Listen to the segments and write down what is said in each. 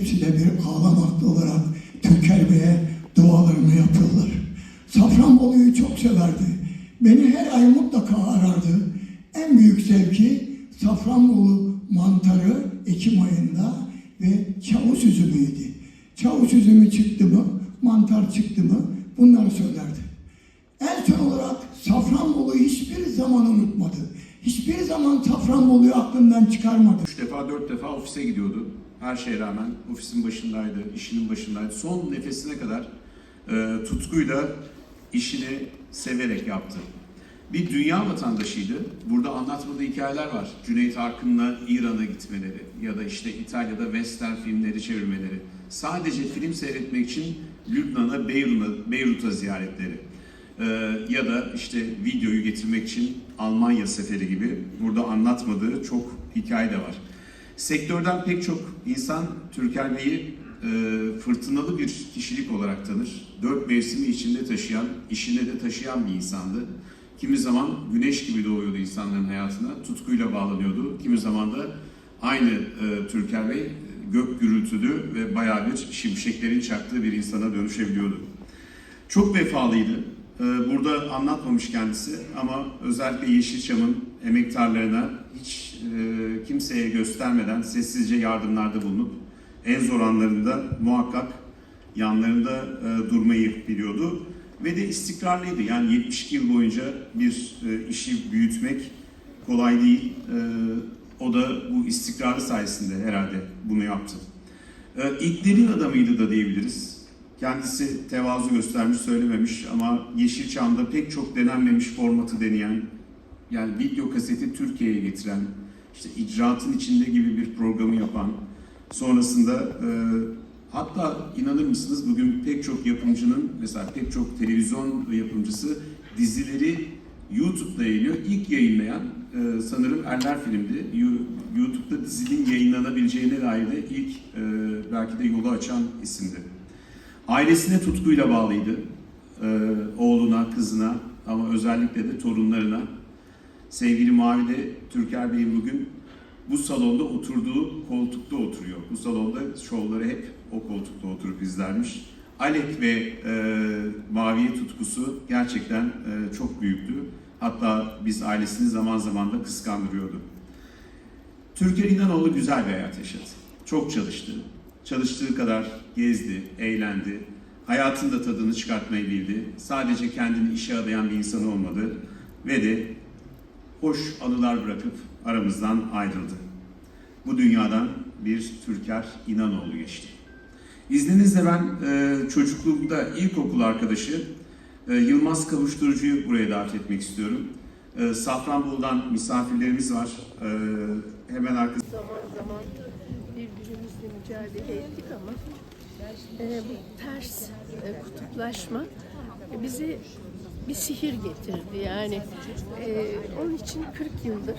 Hepsi de bir ağlamaklı olarak Türker Bey'e dualarını yapıyorlar. Safranbolu'yu çok severdi. Beni her ay mutlaka arardı. En büyük zevki Safranbolu mantarı Ekim ayında ve çavuş üzümüydü. Çavuş üzümü çıktı mı, mantar çıktı mı bunları söylerdi. En son olarak Safranbolu'yu hiçbir zaman unutmadı. Hiçbir zaman Safranbolu'yu aklından çıkarmadı. Üç defa, dört defa ofise gidiyordu. Her şeye rağmen ofisin başındaydı, işinin başındaydı. Son nefesine kadar e, tutkuyla işini severek yaptı. Bir dünya vatandaşıydı. Burada anlatmadığı hikayeler var. Cüneyt Arkın'la İran'a gitmeleri ya da işte İtalya'da western filmleri çevirmeleri. Sadece film seyretmek için Lübnan'a, Beyrut'a, Beyrut'a ziyaretleri. Ee, ya da işte videoyu getirmek için Almanya seferi gibi burada anlatmadığı çok hikaye de var. Sektörden pek çok insan Türker Bey'i e, fırtınalı bir kişilik olarak tanır. Dört mevsimi içinde taşıyan, işinde de taşıyan bir insandı. Kimi zaman güneş gibi doğuyordu insanların hayatına, tutkuyla bağlanıyordu. Kimi zaman da aynı e, Türker Bey gök gürültülü ve bayağı bir şimşeklerin çaktığı bir insana dönüşebiliyordu. Çok vefalıydı. Ee, Burada anlatmamış kendisi ama özellikle Yeşilçam'ın emektarlarına hiç e, kimseye göstermeden sessizce yardımlarda bulunup en zor anlarında muhakkak yanlarında e, durmayı biliyordu. Ve de istikrarlıydı. Yani 72 yıl boyunca bir e, işi büyütmek kolay değil. E, O da bu istikrarı sayesinde herhalde bunu yaptı. E, İlklerin adamıydı da diyebiliriz. Kendisi tevazu göstermiş, söylememiş ama Yeşilçam'da pek çok denenmemiş formatı deneyen, yani video kaseti Türkiye'ye getiren, işte icraatın içinde gibi bir programı yapan, sonrasında e, hatta inanır mısınız bugün pek çok yapımcının, mesela pek çok televizyon yapımcısı dizileri YouTube'da yayınlıyor. İlk yayınlayan e, sanırım Erler filmdi. YouTube'da dizinin yayınlanabileceğine dair de ilk e, belki de yolu açan isimdi. Ailesine tutkuyla bağlıydı. Ee, oğluna, kızına ama özellikle de torunlarına. Sevgili Mavi de Türker Bey'in bugün bu salonda oturduğu koltukta oturuyor. Bu salonda şovları hep o koltukta oturup izlermiş. Alek ve e, Mavi'ye tutkusu gerçekten e, çok büyüktü. Hatta biz ailesini zaman zaman da kıskandırıyordu. Türker İnanoğlu güzel bir hayat yaşadı. Çok çalıştı. Çalıştığı kadar gezdi, eğlendi. Hayatın da tadını çıkartmayı bildi. Sadece kendini işe adayan bir insan olmadı. Ve de hoş anılar bırakıp aramızdan ayrıldı. Bu dünyadan bir Türker İnanoğlu geçti. İzninizle ben e, çocukluğumda ilkokul arkadaşı e, Yılmaz Kavuşturucu'yu buraya davet etmek istiyorum. E, Safranbolu'dan misafirlerimiz var. E, hemen arkasında. zaman zaman birbirimizle mücadele ettik ama e, bu ters e, kutuplaşma bizi bir sihir getirdi. Yani e, onun için 40 yıldır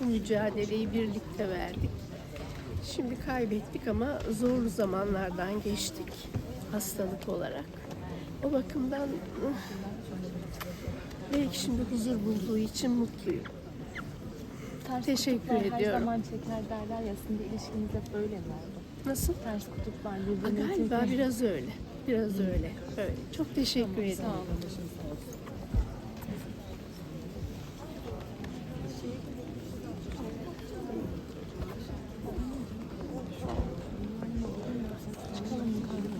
bu mücadeleyi birlikte verdik. Şimdi kaybettik ama zorlu zamanlardan geçtik hastalık olarak. O bakımdan ıh, belki şimdi huzur bulduğu için mutluyum. Ters Teşekkür ediyorum. Her zaman çeker derler ya sizin de ilişkiniz hep öyle mi? Nasıl? Ters kutuplar Galiba çeker. biraz öyle. Biraz öyle. Öyle. Çok teşekkür Tamam, ederim. Sağ olun. Çıkalım yukarıda.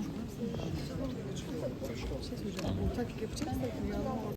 Bir şey söyleyeceğim. Ortak yapacaksak ya.